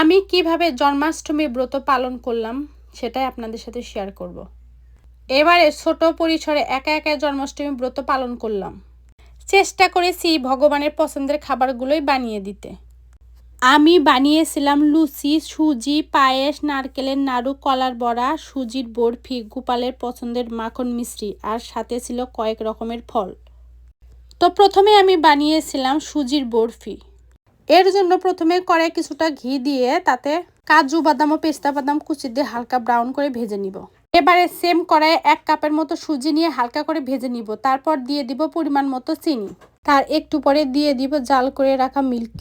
আমি কীভাবে জন্মাষ্টমী ব্রত পালন করলাম সেটাই আপনাদের সাথে শেয়ার করব। এবারে ছোট পরিসরে একা একা জন্মাষ্টমী ব্রত পালন করলাম। চেষ্টা করেছি ভগবানের পছন্দের খাবারগুলোই বানিয়ে দিতে। আমি বানিয়েছিলাম লুচি, সুজি, পায়েস, নারকেলের নাড়ু, কলার বড়া, সুজির বরফি, গোপালের পছন্দের মাখন মিশ্রি আর সাথে ছিল কয়েক রকমের ফল। তো প্রথমে আমি বানিয়েছিলাম সুজির বরফি। এর জন্য প্রথমে কড়াই কিছুটা ঘি দিয়ে তাতে কাজু, বাদাম ও পেস্তা বাদাম কুচি দিয়ে হালকা ব্রাউন করে ভেজে নিব। এবারে সেম কড়াইয়ে এক কাপের মতো সুজি নিয়ে হালকা করে ভেজে নিব। তারপর দিয়ে দিব পরিমাণ মতো চিনি। তার একটু পরে দিয়ে দিব জাল করে রাখা মিল্ক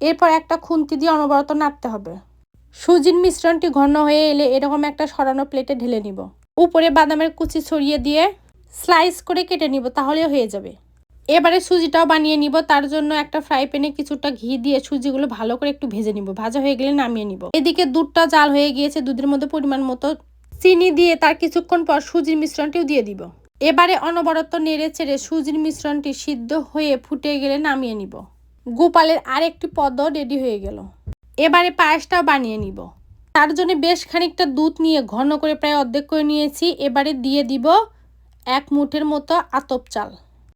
এরপর একটা খুন্তি দিয়ে অনবরত নাড়তে হবে। সুজির মিশ্রণটি ঘন হয়ে এলে এরকম একটা সরানো প্লেটে ঢেলে নিব। উপরে বাদামের কুচি ছড়িয়ে দিয়ে স্লাইস করে কেটে নিব তাহলে হয়ে যাবে। এবারে সুজিটাও বানিয়ে নিব। তার জন্য একটা ফ্রাই প্যানে কিছুটা ঘি দিয়ে সুজিগুলো ভালো করে একটু ভেজে নিব। ভাজা হয়ে গেলে নামিয়ে নিব। এদিকে দুধটা জাল হয়ে গিয়েছে। দুধের মধ্যে পরিমাণ মতো চিনি দিয়ে তার কিছুক্ষণ পর সুজির মিশ্রণটিও দিয়ে দিব। এবারে অনবরত নেড়ে চেড়ে সুজির মিশ্রণটি সিদ্ধ হয়ে ফুটে গেলে নামিয়ে নিব। গোপালের আরেকটি পদ রেডি হয়ে গেল। এবারে পায়েসটাও বানিয়ে নিব। তার জন্য বেশ খানিকটা দুধ নিয়ে ঘন করে প্রায় অর্ধেক করে নিয়েছি। এবারে দিয়ে দিব এক মুঠের মতো আতপ চাল।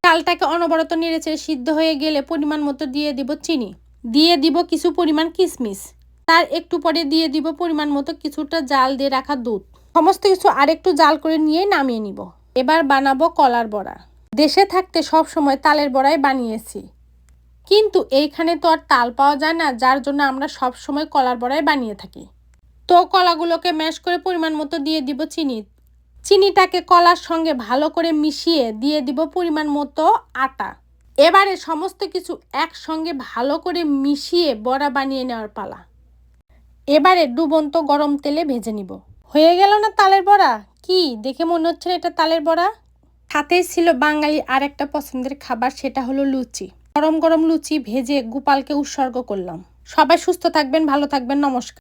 চালটাকে অনবরত নেড়েচেড়ে সিদ্ধ হয়ে গেলে পরিমাণ মতো দিয়ে দিব চিনি। দিয়ে দিব কিছু পরিমাণ কিশমিশ তার একটু পরে দিয়ে দিব পরিমাণ মতো কিছুটা জাল দিয়ে রাখা দুধ। সমস্ত কিছু আরেকটু জাল করে নিয়ে নামিয়ে নিব। এবার বানাবো কলার বড়া। দেশে থাকতে সব সময় তালের বড়াই বানিয়েছি। কিন্তু এইখানে তো আর তাল পাওয়া যায় না, যার জন্য আমরা সব সময় কলার বড়াই বানিয়ে থাকি। তো কলাগুলোকে ম্যাশ করে পরিমাণ মতো দিয়ে দিব চিনি। চিনিটাকে কলার সঙ্গে ভালো করে মিশিয়ে দিয়ে দিব পরিমাণ মতো আটা। এবারে সমস্ত কিছু একসঙ্গে ভালো করে মিশিয়ে বড়া বানিয়ে নেওয়ার পালা। এবারে ডুবন্ত গরম তেলে ভেজে নিব। হয়ে গেল না তালের বড়া? কি, দেখে মনে হচ্ছে এটা তালের বড়া? সাথেই ছিল বাঙালি আর একটা পছন্দের খাবার, সেটা হলো লুচি। গরম গরম লুচি ভেজে গোপালকে উৎসর্গ করলাম। সবাই সুস্থ থাকবেন, ভালো থাকবেন, নমস্কার।